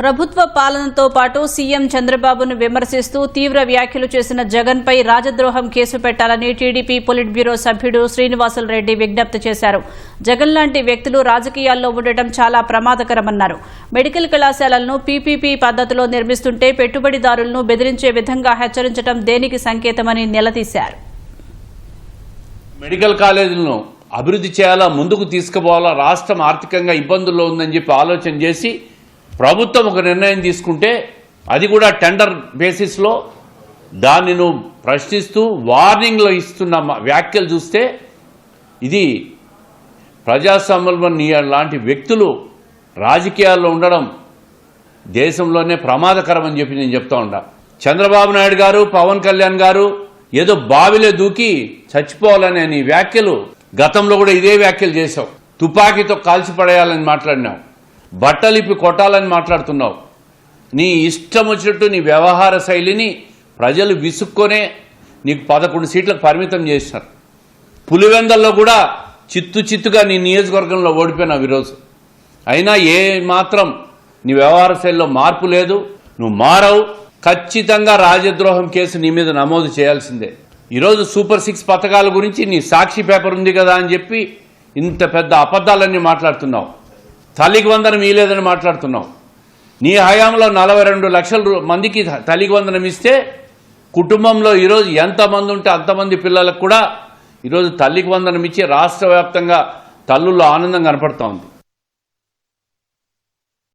ప్రభుత్వ పాలనతో పాటు సీఎం చంద్రబాబును విమర్శిస్తూ తీవ్ర వ్యాఖ్యలు చేసిన జగన్పై రాజద్రోహం కేసు పెట్టాలని టీడీపీ పొలిట్ బ్యూరో సభ్యుడు శ్రీనివాసులు రెడ్డి విజ్ఞప్తి చేశారు. జగన్ లాంటి వ్యక్తులు రాజకీయాల్లో ఉండటం చాలా ప్రమాదకరమన్నారు. మెడికల్ కళాశాలలను పీపీపీ పద్ధతిలో నిర్మిస్తుంటే పెట్టుబడిదారులను బెదిరించే విధంగా హెచ్చరించడం దేనికి సంకేతమని నిలదీశారు. మెడికల్ కాలేజీలను అభివృద్ధి చేయాలా ముందుకు తీసుకుపోవాలా రాష్ట్రం ఆర్థికంగా ఇబ్బందుల్లో ఉందని చెప్పి ఆలోచన చేసి ప్రభుత్వం ఒక నిర్ణయం తీసుకుంటే అది కూడా టెండర్ బేసిస్లో దాన్ని నువ్వు ప్రశ్నిస్తూ వార్నింగ్లో ఇస్తున్న వ్యాఖ్యలు చూస్తే ఇది ప్రజాస్వామ్యంలో లాంటి వ్యక్తులు రాజకీయాల్లో ఉండడం దేశంలోనే ప్రమాదకరం అని చెప్పి నేను చెప్తా ఉండా చంద్రబాబు నాయుడు గారు పవన్ కళ్యాణ్ గారు ఏదో బావిలో దూకి చచ్చిపోవాలనే నీ వ్యాఖ్యలు గతంలో కూడా ఇదే వ్యాఖ్యలు చేశావు. తుపాకీతో కాల్చి పడేయాలని మాట్లాడినావు. బట్టలిపి కొట్టాలని మాట్లాడుతున్నావు. నీ ఇష్టం వచ్చినట్టు నీ వ్యవహార శైలిని ప్రజలు విసుక్కొనే నీకు పదకొండు సీట్లకు పరిమితం చేసినారు పులివెందల్లో కూడా చిత్తు చిత్తుగా నీ నియోజకవర్గంలో ఓడిపోయినావు ఈరోజు. అయినా ఏ మాత్రం నీ వ్యవహార శైలిలో మార్పు లేదు నువ్వు మారవు. ఖచ్చితంగా రాజద్రోహం కేసు నీ మీద నమోదు చేయాల్సిందే. ఈరోజు సూపర్ సిక్స్ పథకాల గురించి నీ సాక్షి పేపర్ ఉంది కదా అని చెప్పి ఇంత పెద్ద అబద్ధాలన్నీ మాట్లాడుతున్నావు. తల్లికి వందనం ఇలేదని మాట్లాడుతున్నావు. నీ హయాంలో నలభై రెండు లక్షల మందికి తల్లికి వందనం ఇస్తే కుటుంబంలో ఈరోజు ఎంతమంది ఉంటే అంతమంది పిల్లలకు కూడా ఈరోజు తల్లికి వందనం ఇచ్చి రాష్ట్ర వ్యాప్తంగా తల్లుల్లో ఆనందం కనపడుతూ ఉంది.